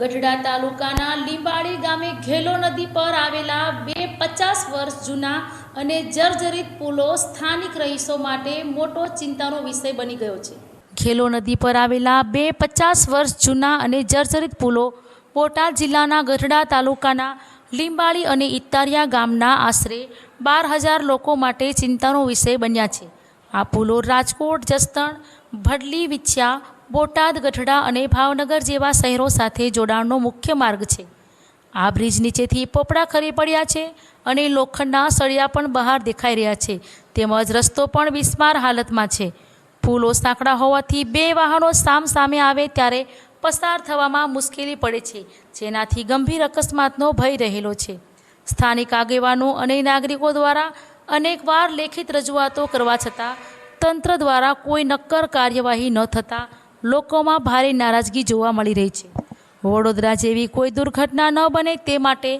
ગઢડા તાલુકાના લીંબાળી ગામે ઘેલો નદી પર આવેલા બે પચાસ વર્ષ જૂના અને જર્જરિત પુલો સ્થાનિક રહીશો માટે મોટો ચિંતાનો વિષય બની ગયો છે. ઘેલો નદી પર આવેલા બે પચાસ વર્ષ જૂના અને જર્જરિત પુલો બોટાદ જિલ્લાના ગઢડા તાલુકાના લીંબાળી અને ઇત્તારિયા ગામના આશરે બાર હજાર લોકો માટે ચિંતાનો વિષય બન્યા છે. આ પુલો રાજકોટ, જસદણ, ભડલી, વિછ્યા બોટાદ, ગઢડા અને ભાવનગર જેવા શહેરો સાથે જોડાણનો મુખ્ય માર્ગ છે. આ બ્રિજ નીચેથી પોપડા ખરી પડ્યા છે અને લોખંડના સળિયા પણ બહાર દેખાઈ રહ્યા છે. તેમજ રસ્તો પણ બિસ્માર હાલતમાં છે. પુલો સાંકડા હોવાથી બે વાહનો સામ સામે આવે ત્યારે પસાર થવામાં મુશ્કેલી પડે છે, જેનાથી ગંભીર અકસ્માતનો ભય રહેલો છે. સ્થાનિક આગેવાનો અને નાગરિકો દ્વારા અનેકવાર લેખિત રજૂઆતો કરવા છતાં તંત્ર દ્વારા કોઈ નક્કર કાર્યવાહી ન થતાં લોકોમાં ભારે નારાજગી જોવા મળી રહી છે. વડોદરા જેવી કોઈ દુર્ઘટના ન બને તે માટે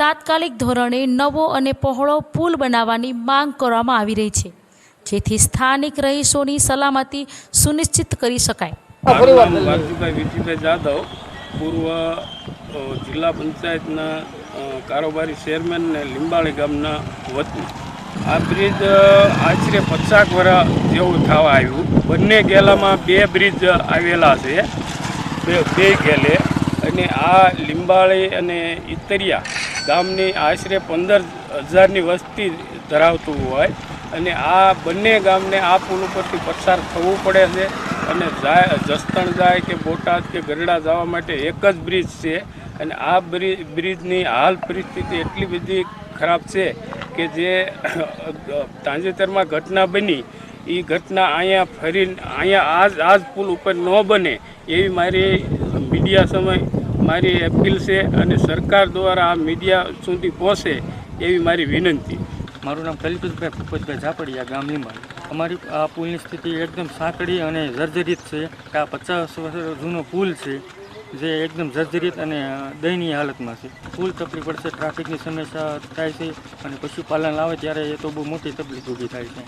તાત્કાલિક ધોરણે નવો અને પહોળો પુલ બનાવવાની માંગ કરવામાં આવી રહી છે. જેથી સ્થાનિક રહીશોની સલામતી સુનિશ્ચિત કરી શકાય. વાલજીભાઈ વિજીભાઈ જાદવ પૂર્વ જિલ્લા પંચાયતના કારોબારી ચેરમેન ને લીંબાળી ગામના વતની. આ બ્રિજ આશરે પચાસ વર્ષ જેવું થવા આવ્યું. બંને ગેલામાં બે બ્રિજ આવેલા છે. બે બે ગેલે. અને આ લીંબાળી અને ઇતરિયા ગામની આશરે પંદર હજારની વસ્તી ધરાવતું હોય. અને આ બંને ગામને આ પુલ ઉપરથી પસાર થવું પડે છે. અને જાય, જસતણ જાય કે બોટાદ કે ગરડા જવા માટે એક જ બ્રિજ છે. અને આ બ્રિજ બ્રિજની હાલ પરિસ્થિતિ એટલી બધી ખરાબ છે કે જે તાજેતરમાં ઘટના બની એ ઘટના અહીંયા ફરી, અહીંયા આજ આજ પુલ ઉપર ન બને એવી મારી મીડિયા સમય, મારી અપીલ છે અને સરકાર દ્વારા આ મીડિયા સુધી પહોંચે એવી મારી વિનંતી. મારું નામ કલ્પિતભાઈ ભૂપતભાઈ ઝાપડિયા ગામ લીંબાળી અમારી આ પુલની સ્થિતિ એકદમ સાંકડી અને જર્જરિત છે આ પચાસ વર્ષ જૂનો પુલ છે. જે એકદમ જર્જરિત અને દયનીય હાલતમાં છે. ફૂલ તકલીફ પડશે ટ્રાફિકની સમસ્યા થાય છે અને પશુપાલન આવે ત્યારે એ તો બહુ મોટી તકલીફ ઊભી થાય છે.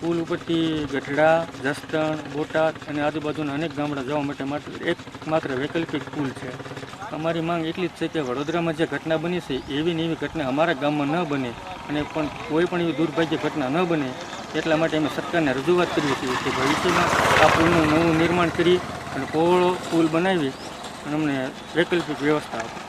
પુલ ઉપરથી ગઢડા જસદણ બોટાદ અને આજુબાજુના અનેક ગામડા જવા માટે એક માત્ર વૈકલ્પિક પુલ છે. અમારી માંગ એટલી જ છે કે વડોદરામાં જે ઘટના બની છે એવી ને એવી ઘટના અમારા ગામમાં ન બને અને પણ કોઈ પણ એવી દુર્ભાગ્ય ઘટના ન બને એટલા માટે અમે સરકારને રજૂઆત કરીએ છીએ કે ભવિષ્યમાં આ પુલનું નવું નિર્માણ કરી અને પહોળો પુલ બનાવી અને અમને વૈકલ્પિક વ્યવસ્થા આપે.